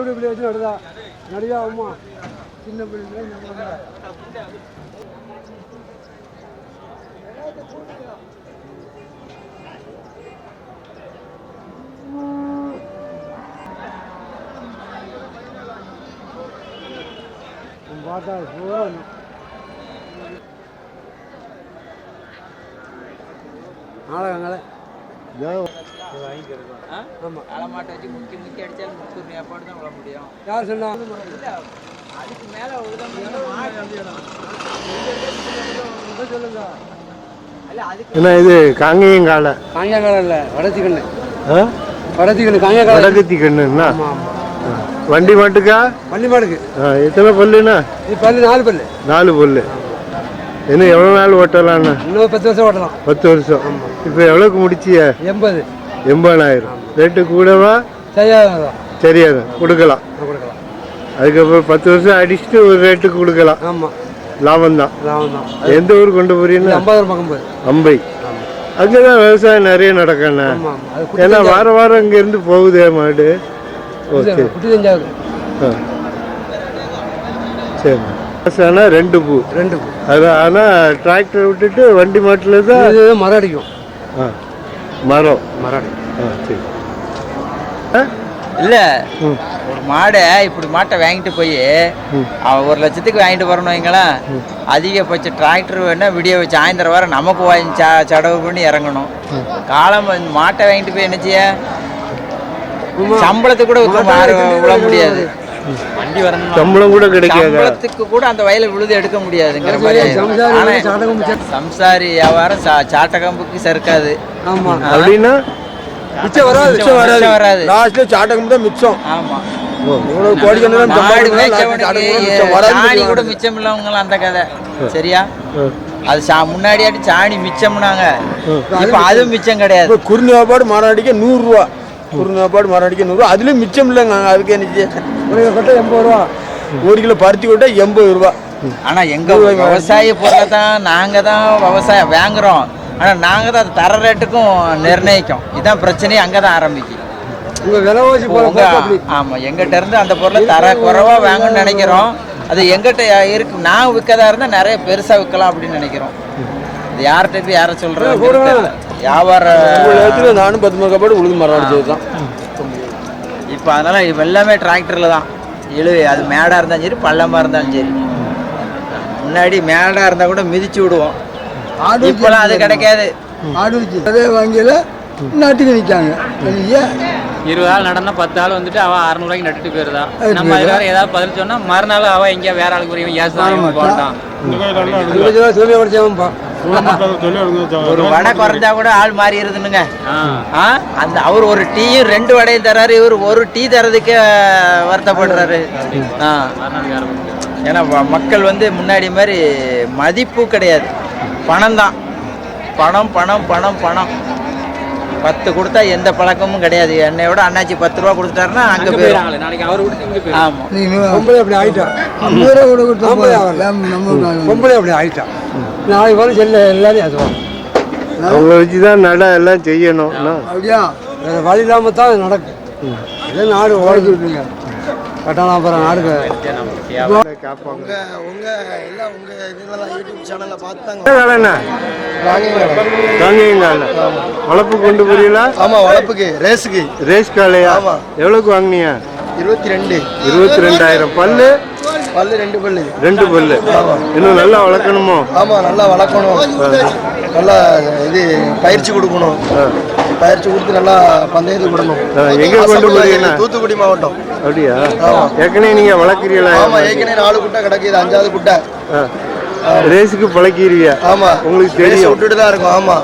மாடுபிடி பிள்ளை வச்சு நடுதா நடுதா அம்மா சின்ன பிள்ளை நடுதா. பார்த்தா பூரா நாடகங்களே ஆமாம் களமாட்டை வச்சு முக்கி முக்கி அடிச்சாலும் முப்பது ரூபாய் தான் விட முடியும். யார் சொன்னா? இல்ல அதுக்கு மேல சொல்லுங்க. என்ன இது காங்கேயம் காலை? காங்கியாங்காலம் இல்லை வடகத்தி கண்ணுன்னா ஆமாம் ஆமாம் வண்டி மாட்டுக்கா? பள்ளி மாடுக்கு ஆ, எத்தனை பல்லுண்ணா? இது பல்லு நாலு பல்லு. நாலு பல்லு. இன்னும் எவ்வளோ நாள் ஓட்டலாம்ண்ணா? இன்னும் பத்து வருஷம் ஓட்டலாம். பத்து வருஷம். இப்போ எவ்வளோக்கு முடிச்சிய? எண்பது. எண்பதாயிரம். ரேட்டு கூடவா? சரியாது கொடுக்கலாம். அதுக்கப்புறம் பத்து வருஷம் அடிச்சுட்டு ஒரு ரேட்டுக்கு கொடுக்கலாம். ஆமாம் லாபம் தான் லாபம் தான் எந்த ஊர் கொண்டு போறீங்கன்னா ஐம்பதாயிரம் பக்கம் போகுது அம்பை. அங்கே தான் விவசாயம் நிறைய நடக்கண்ணா ஏன்னா வார வாரம் இங்கேருந்து போகுதே மாடு. ஓ சரி. ஆனால் ரெண்டு பூ. ரெண்டு பூ. அது ஆனால் டிராக்டர் விட்டுட்டு வண்டி மாட்டில் தான் மரம் அடிக்கும். ஆ. மரம். மரம் அடிக்கும். சரி. ஆ? இல்ல. ஒரு மாடை இப்படி மாட்டை வாங்கிட்டு போய். அவன் ஒரு லட்சத்துக்கு வாங்கிட்டு வரணும் வைங்களேன் அதிகபட்ச டிராக்டர் வேணா விடிய வச்சு சாயந்தரம் வர நமக்கு வாங்கி ச சடவு பண்ணி இறங்கணும். காலம் மாட்டை வாங்கிட்டு போய் என்ன செய்ய? சம்பளத்துக்கு கூட மாறு விட முடியாது. வண்டி வரணும் சம்பளம் கூட கிடைக்காது? சம்பளத்துக்கு கூட அந்த வயல விழுது எடுக்க முடியாதுங்கிற மாதிரி. சம்சாரி வியாபாரம் சாட்டகம்புக்கு சறுக்காது அப்படின்னா மிச்சம் வராது மிச்சம் வராது. வராது. லாஸ்ட்ல சாட்டகம் தான் மிச்சம். ஆமா. இவ்வளவு மேய்ச்சவனுக்கு சாணி கூட மிச்சம் இல்லவங்களாம் அந்த கதை. சரியா? அது சா முன்னாடியாட்டி சாணி மிச்சம்னாங்க. இப்ப அதுவும் மிச்சம் கிடையாது. வாப்பாடு மரம் அடிக்க நூறுரூவா. குருணி வாப்பாடு மரம் அடிக்க நூறுரூவா. அதுலேயும் மிச்சம் இல்லைங்க. அதுக்கு என்ன ஒரு கொட்டை எண்பது ரூபா. ஒரு கிலோ பருத்தி கொட்டை எண்பது ரூபா. ஆனா எங்க விவசாய பொருளை தான் நாங்க தான் விவசாயம் வாங்குறோம். ஆனா நாங்க தான் அது தர ரேட்டுக்கும் நிர்ணயிக்கும். இதான் பிரச்சனையே அங்கதான் ஆரம்பிக்கும் உங்க விலைவாசி போல உங்க ஆமா எங்கிட்ட இருந்து அந்த பொருளை தர குறைவா வாங்கணும்னு நினைக்கிறோம். அது எங்கிட்ட இருக்கு. நான் விற்கதா இருந்தா நிறைய பெருசா விற்கலாம் அப்படின்னு நினைக்கிறோம். இது யார்கிட்ட போய் யாரை சொல்றது வியாபார நானும் பத்து மணி காப்பாடு உழுது மரம் அடிச்சது தான் இப்போ அதனால இப்ப எல்லாமே டிராக்டர்ல தான். இழு அது மேடா இருந்தாலும் சரி பள்ளமா இருந்தாலும் சரி. முன்னாடி மேடா இருந்தா கூட மிதிச்சு விடுவோம். இப்பெல்லாம் அது கிடைக்காது. ஆடு வச்சு அதே வங்கியில் நாட்டுக்கு நிற்காங்க இல்லையா இருபது ஆள் நடந்தா பத்து ஆள் வந்துட்டு அவன் அறுநூறுவாய்க்கு நட்டுட்டு போயிருதா? நம்ம வேற ஏதாவது பதில் சொன்னா மறுநாள் அவன் எங்கேயா வேற ஆளுக்கு புரியும் ஏசுதான் போட்டான். ஒரு வடை குறைஞ்சா கூட ஆள் மாறிடுதுனுங்க அந்த அவர் ஒரு டீயும் ரெண்டு வடையும் தர்றாரு இவர் ஒரு டீ தரதுக்கே வருத்தப்படுறாரு. ஏன்னா மக்கள் வந்து முன்னாடி மாதிரி மதிப்பு கிடையாது. பணம் தான் பணம் பணம் பணம் பணம். பத்து கொடுத்தா எந்த பழக்கமும் கிடையாது. என்னையோட அண்ணாச்சி பத்து ரூபா கொடுத்துட்டாருன்னா அங்கே போயிடும் நாளைக்கு அவர் விட்டு இங்க போயிடும் ஆமாம் பொம்பளை அப்படி ஆயிட்டான் ஐம்பது ரூபா கூட கொடுத்தா பொம்பளை அப்படி ஆயிட்டான் நாளைக்கு வரும் செல்ல எல்லாரையும் அதுவான் அவங்கள வச்சு தான் நட எல்லாம் செய்யணும். என்ன? அப்படியா வழி இல்லாமல் தான் நடக்கும். இதே நாடு ஓடிச்சு அப்புறம் நாடு வளர்ப்பு கொண்டு போறீங்களா? ஆமா வளர்ப்புக்கு ரேஸுக்கு. ரேஸ் காலையா? ஆமா. எவ்வளோக்கு வாங்குனீங்க? இருபத்தி ரெண்டு இருபத்தி ரெண்டாயிரம் பல்லு? பல்லு ரெண்டு பல்லு. ரெண்டு பல்லு. இன்னும் நல்லா வளர்க்கணுமோ? ஆமா நல்லா வளர்க்கணும். நல்லா இது பயிற்சி கொடுக்கணும். பயிற்சி கொடுத்து நல்லா பந்தயத்துக்கு விடணும். எங்க கொண்டு போறீங்கண்ணா? தூத்துக்குடி மாவட்டம். அப்படியா. ஏற்கனவே நீங்க வளர்க்குறீங்களா ஆமா ஏற்கனவே நாலு குட்டை கிடக்கு இது அஞ்சாவது குட்டை. ரேஸுக்கு பழக்கிடுவியா ஆமா. உங்களுக்கு தெரியும். விட்டுட்டு தான் இருக்கும் ஆமா.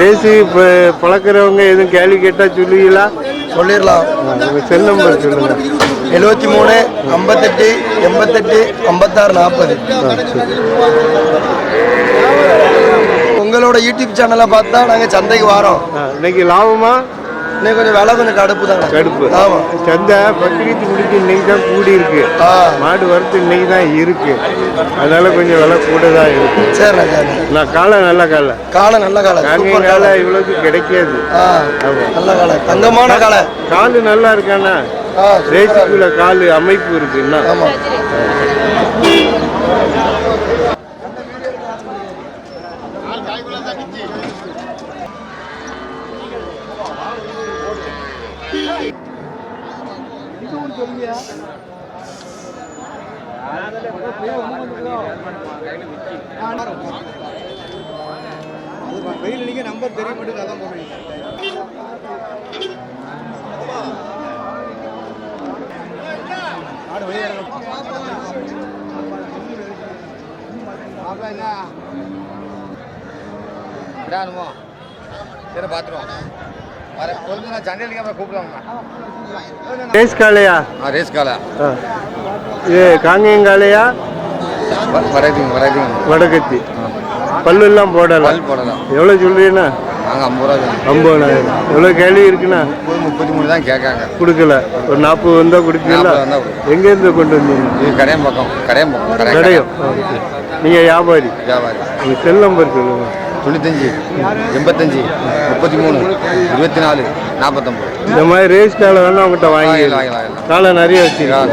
ரேஸு இப்போ பழக்கிறவங்க எதுவும் கேள்வி கேட்டா சொல்லுவீங்களா? சொல்லிடலாம். உங்க செல் நம்பர் சொல்லுங்க. எழுபத்தி மூணு ஐம்பத்தெட்டு எண்பத்தெட்டு ஐம்பத்தாறு நாற்பது. உங்களோட யூடியூப் சேனலை பார்த்தா நாங்கள் சந்தைக்கு வரோம். இன்னைக்கு லாபமா? இன்னும் கொஞ்சம் விலை கொஞ்சம் கடுப்பு தாங்க கடுப்பு. ஆமா. சந்தை பக்ரீத்து முடிச்சு இன்னைக்கு தான் கூடி இருக்கு. ஆ. மாடு வரத்து இன்னைக்கு தான் இருக்கு. அதனால கொஞ்சம் விலை கூட தான் இருக்கு. சரிண்ணா சரிண்ணா. நான் காலை நல்ல காலை. காலை நல்ல காலை. காங்கேயம் சூப்பர் காலை இவ்வளோக்கு கிடைக்காது. நல்ல காலை. தங்கமான காலை. காலு நல்லா இருக்காண்ணா ஆ, ரேஸுக்குள்ள கால். அமைப்பு இருக்குன்னா ஆமா ரேஸ் காளையா? ரேஸ் காலை ஆ. இது காங்கேயம் காளையா? வரைக்கும் வரைக்கும் வடகத்தி. பல்லு எல்லாம் போடலாம் பல் போடலாம் எவ்வளோ சொல்றீங்கண்ணா? நாங்கள் ஐம்பது ரூபா தரோம். ஐம்பதாயிரம் எவ்வளோ கேள்வி இருக்குண்ணா? முப்பது முப்பத்தி மூணு தான் கேட்காங்க. கொடுக்கல. ஒரு நாற்பது வந்தா கொடுப்பீங்களா. எங்கேருந்து கொண்டு வந்தீங்க? இது கடையம் பக்கம் கடையம். பக்கம் கடை கடையும் நீங்க வியாபாரி? வியாபாரி. உங்க செல் நம்பர் சொல்லுங்க. தொண்ணூத்தஞ்சு எண்பத்தஞ்சு முப்பத்தி மூணு இருபத்தி நாலு நாற்பத்தொம்பது. இந்த மாதிரி ரேஸ் காலை வேணா அவங்ககிட்ட வாங்கி வாங்கிடலாம். காலை நிறைய வச்சுக்கலாம்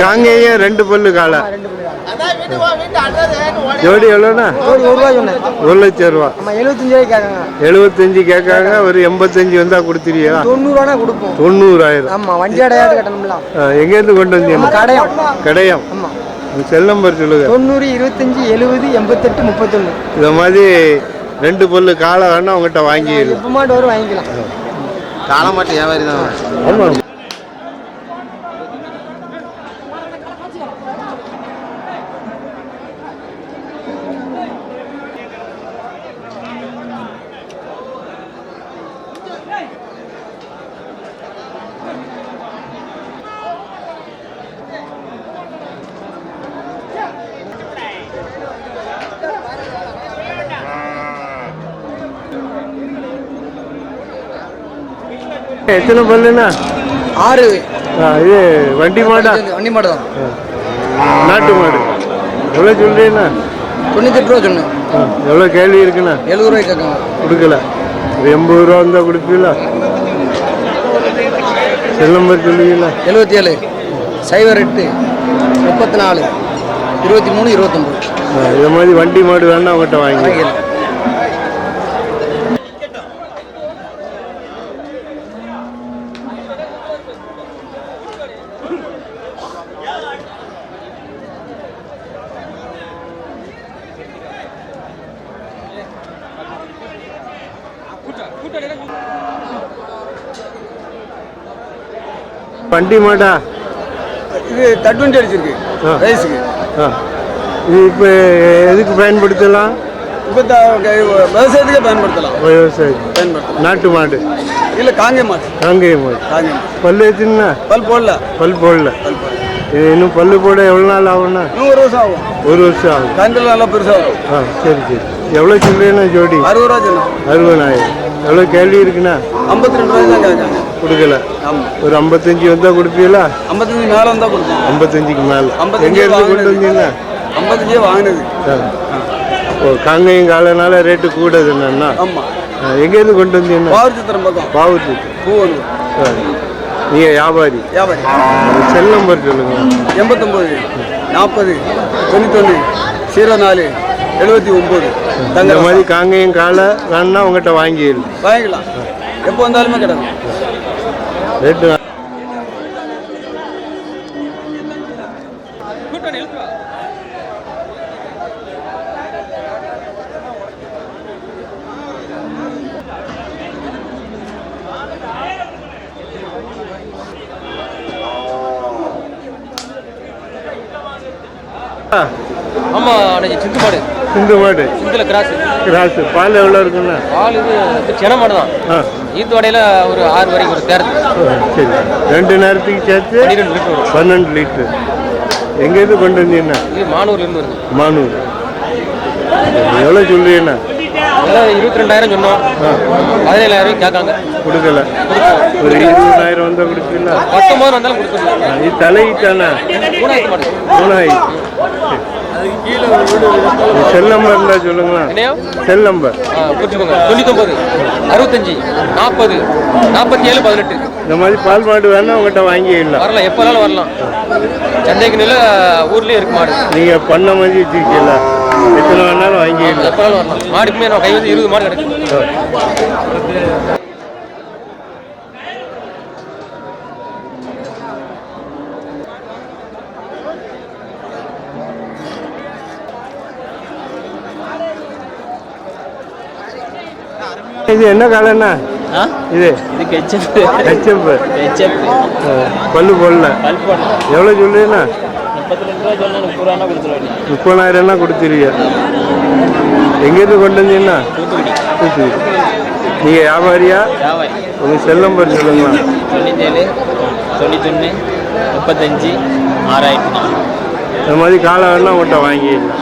காங்கேயம் ரெண்டு பல்லு காலை. ஜோடி எவ்வளோண்ணா? ஒரு லட்சம் ரூபா. எழுபத்தஞ்சு கேட்காங்க ஒரு எண்பத்தஞ்சு வந்தா கொடுத்துருவீங்களா தொண்ணூறுவானா கொடுப்போம். தொண்ணூறாயிரம். ஆமா வண்டி அடையாது கட்டணும்ல ஆ, எங்கேருந்து கொண்டு வந்தீங்க? கடையம் கடையம் செல் நம்பர் சொல்லுங்க. தொண்ணூறு இருபத்தஞ்சு எழுபது எண்பத்தெட்டு முப்பத்தொன்று இந்த மாதிரி ரெண்டு பல்லு காலை வேணா உங்ககிட்ட வாங்கிடலாம் மாட்டு வரும் வாங்கிக்கலாம். காலை வியாபாரி தான். ஆமாம் எத்தனை பல்லுண்ணா? ஆறு. இது வண்டி மாடா? வண்டி மாடு தான் நாட்டு மாடு. எவ்வளோ சொல்றீங்கண்ணா? தொண்ணூத்தெட்டு ரூபா சொன்னேன். எவ்வளோ கேள்வி இருக்குண்ணா? எழுபது ரூபாய்க்கு கேட்காங்க கொடுக்கல. ஒரு எண்பது ரூபா வந்தால் கொடுப்பீங்களா? செல் நம்பர் சொல்லுவீங்களா? எழுபத்தி ஏழு சைபர் எட்டு முப்பத்தி நாலு இருபத்தி மூணு இருபத்தொம்பது. இது மாதிரி வண்டி மாடு வேணா அவங்ககிட்ட வாங்கி. வண்டி மாடா இது தட்டுவண்டி அடிச்சிருக்கு. வயசுக்கு இது இப்போ எதுக்கு பயன்படுத்தலாம்? இப்போ விவசாயத்துக்கே பயன்படுத்தலாம். விவசாயி பயன்படுத்தலாம். நாட்டு மாடு. இல்லை காங்கேய மாடு. காங்கேய மாடு. காங்கேய பல்லு எத்தினா பல் போடல. பல் போடல. இது இன்னும் பல்லு போட எவ்வளோ நாள் ஆகும்னா? ஒரு வருஷம் ஆகும். ஒரு வருஷம் ஆகும். கண்டில் நல்லா பெருசாகும் ஆ சரி சரி. எவ்வளோ சொல்றீங்கன்னா ஜோடி? அறுபது ரூபா சொன்னோம். அறுபதாயிரம். எவ்வளோ கேள்வி இருக்குண்ணா? ஐம்பத்தி ரெண்டு ரூபாய் தான் கேட்காங்க கொடுக்கல. ஒரு ஐம்பத்தஞ்சு வந்தால் கொடுப்பீங்களா? ஐம்பத்தஞ்சு மேலே வந்தால் கொடுப்போம் ஐம்பத்தஞ்சுக்கு மேலே. எங்கே இருந்து கொண்டு. வந்தீங்கன்னா ஐம்பத்தஞ்சே வாங்கினது. ஓ காங்கேயம் காலனால ரேட்டு கூடுது என்னன்னா ஆமாம் எங்கேருந்து கொண்டு வந்தீங்கன்னா பாவச்சித்திரம் பக்கம். பாவத்து பூ ஒன்று நீங்கள் வியாபாரி. வியாபாரி. செல் நம்பர் சொல்லுங்க. எண்பத்தொம்போது நாற்பது தொண்ணூத்தொன்று ஜீரோ நாலு எழுபத்தி ஒம்பது. இந்த மாதிரி காங்கேயம் காலை வேணா உங்ககிட்ட வாங்கிடலாம் வாங்கிக்கலாம். எப்போ வந்தாலுமே கிடக்கும். ரேட்டு ஆமா அன்னைக்கு சிந்து மாடு சிந்து மாடு இதில் கிராஸ். கிராஸ். பால் எவ்வளோ இருக்குண்ணா பால் இது சென மாடு தான் ஆ. ஈத்தோடையில் ஒரு ஆறு வரைக்கும் ஒரு தேர்த்து சரி. ரெண்டு நேரத்துக்கு சேர்த்து பன்னிரெண்டு லிட்டர். வரும் பன்னெண்டு லிட்டரு. எங்கேருந்து கொண்டு வந்தீங்கண்ணா இது மானூர்லேருந்து வருது. மானூர். எவ்வளோ சொல்றீங்கண்ணா அதெல்லாம் இருபத்தி ரெண்டாயிரம் சொன்னோம் பதினேழாயிரம் கேட்காங்க. கொடுக்கல. ஒரு இருபதாயிரம் வந்தால் கொடுப்பீங்களா? பத்தொம்பது வந்தாலும் கொடுத்துருவோம் இது தலையிட்டாண்ணா மூணாயிரத்து மூணாயிரம் செல் நம்பர் இருந்தால் சொல்லுங்களா என்னையோ? Cell number. ஆ, குறிச்சுக்கோங்க தொண்ணூத்தொம்பது அறுபத்தஞ்சி நாற்பது நாற்பத்தி ஏழு பதினெட்டு. இந்த மாதிரி பால் மாடு வேணா உங்கள்கிட்ட வாங்கிடலாம். வரலாம். எப்போ வேணாலும் வரலாம். சந்தைக்கு நில ஊர்லேயே இருக்கு மாடு. நீங்கள் பண்ண மாதிரி வச்சுருக்கீங்களா? எத்தனை வேணாலும் வாங்கிடலாம். எப்போ வேணாலும் வரலாம். மாடுக்குமே நம்ம கை வந்து இருபது மாடு கிடைக்கும் இது என்ன காலண்ணா இது இது கெச்சப் ஹெச்எப் கெச்சப் பல்லு போடல. பல்ப் பண்ணலாம் எவ்வளோ சொல்லுங்கண்ணா முப்பத்தி ரெண்டு ரூபா சொன்னால் முப்பது கொடுத்துருவாங்க முப்பதாயிரம்னா கொடுத்துருவீங்க. எங்கேருந்து கொண்டு வந்தீங்கண்ணா தூத்துக்குடி. தூத்துக்குடி. நீங்கள் வியாபாரியா? வியாபாரி. உங்கள் செல் நம்பர் சொல்லுங்களா தொண்ணூத்தேழு தொண்ணூத்தொன்று முப்பத்தஞ்சு ஆறாயிரத்தி நாலு இந்த மாதிரி காலம் வேணா உங்கள்கிட்ட வாங்கிடலாம்.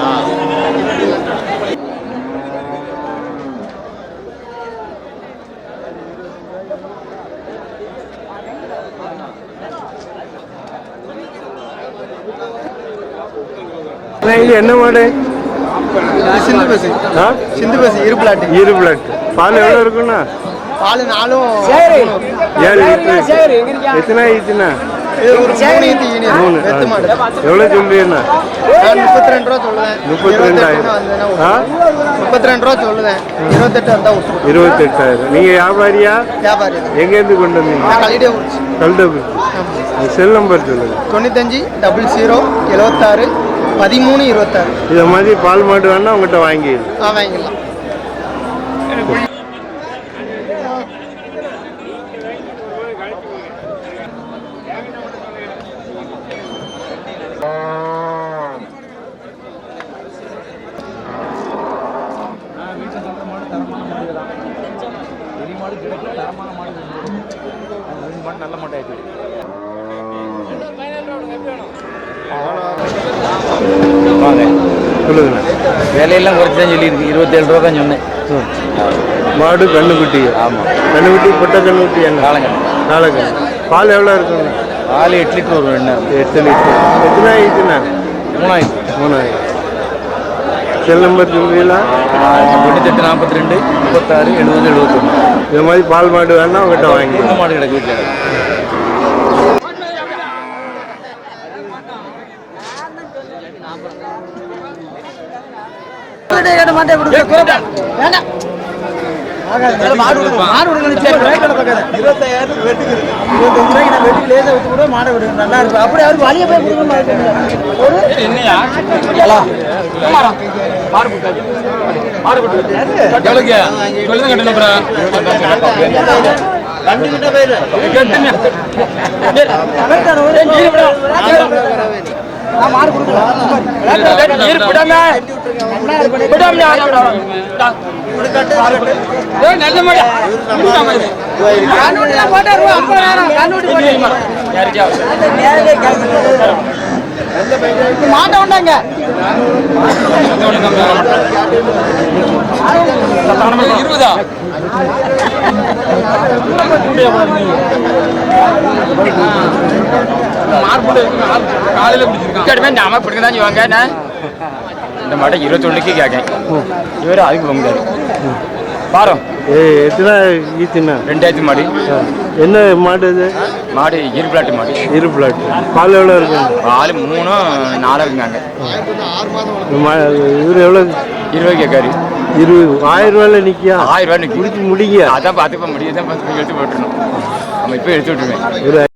இது என்ன மாடு? சிந்து ஆ? சிந்து பஸ் இருப்பிலாட்டு இரு பிளட் பால் எவ்வளோ இருக்குண்ணா? பால் நாலும் ஏழு எத்தனை ஒரு மூணு எவ்வளோ சொல்றீங்கண்ணா? முப்பத்தி ரெண்டு ரூபா சொல்லுவேன். முப்பத்தி ரெண்டாயிரம் ஆ? முப்பத்தி ரெண்டு ரூபா சொல்லுவேன். இருபத்தெட்டு வந்தா விட்டுருவோம் இருபத்தெட்டாயிரம். நீங்கள் வியாபாரியா? வியாபாரி. எங்கேருந்து கொண்டு வந்தீங்க? நான் கல்லிடே முடிச்சு கல்டபுரி. செல் நம்பர் சொல்லுங்கள் தொண்ணூத்தஞ்சு டபுள் ஜீரோ எழுபத்தாறு பதிமூணு இருபத்தாறு. இதை மாதிரி பால் மாடு வேணா உங்கள்கிட்ட வாங்கிடலாம் ஆ சொல்லுங்கண்ணா விலையெல்லாம் குறைச்சி சொல்லியிருக்கு. இருபத்தேழு ரூபா தான் சொன்னேன். மாடு கண்ணுக்குட்டி ஆமாம் கண்ணுக்குட்டி பொட்டை கண்ணுக்குட்டி என்ன? காலங்கண்ணு காலக்கண்ணு பால் எவ்வளோ இருக்குங்க பால் எட்டு லிட்டர் வரும் என்ன? எட்டு லிட்டர். எத்தனை ஆயிடுச்சுண்ணா? மூணாயிரம். மூணாயிரம். செல் நம்பர் சொல்றீங்களா? தொண்ணூத்தெட்டு நாற்பத்தி ரெண்டு முப்பத்தாறு எழுபது எழுபத்தொன்று இந்த மாதிரி பால் மாடு வேணா உங்கள்கிட்ட வாங்கி இந்த மாடு கிடக்கு வீட்டில். இருபத்தாயிரம் வெட்டுக்கிறது இருபத்தஞ்சு ரூபாய்க்கு நான் வெட்டி லேசாக வச்சு கூட மாடை விடுங்க நல்லா இருக்கும். அப்படி அவர் வழியை போய் கொடுக்கணும் ஒரு ரெண்டு கிட்ட போயிரு. மாடு கொடுக்கலாம் விடாம. விடாம? இருபதா காலையில் பிடிச்சிருக்கான் நாம பிடிக்க தான் செய்வாங்க என்ன? இந்த மாட்டை இருபத்தொன்னுக்கு கேட்கேன் இவர் அதுக்கு பொங்கல் முடியாது பாரு ஏ எத்தனை ஈச்சுண்ணா ரெண்டாயிரத்தி மாடு. என்ன மாடு இது? மாடு இருப்பிலாட்டு மாடு. இரு பிளாட் பால் எவ்வளோ இருக்குங்க பால் மூணும் நாலும் இருக்குங்க. இவர் எவ்வளோ? இருபது கேட்காரு இருபது. ஆயிரம் ரூபாயில நிற்கியா ஆயிரம் ரூபாய் நிற்கி குடிச்சு முடிங்க அதான் பார்த்து இப்போ முடியும். தான் பார்த்து எடுத்து போட்டுருணும் நம்ம இப்போ எடுத்து விட்டுருவேன்.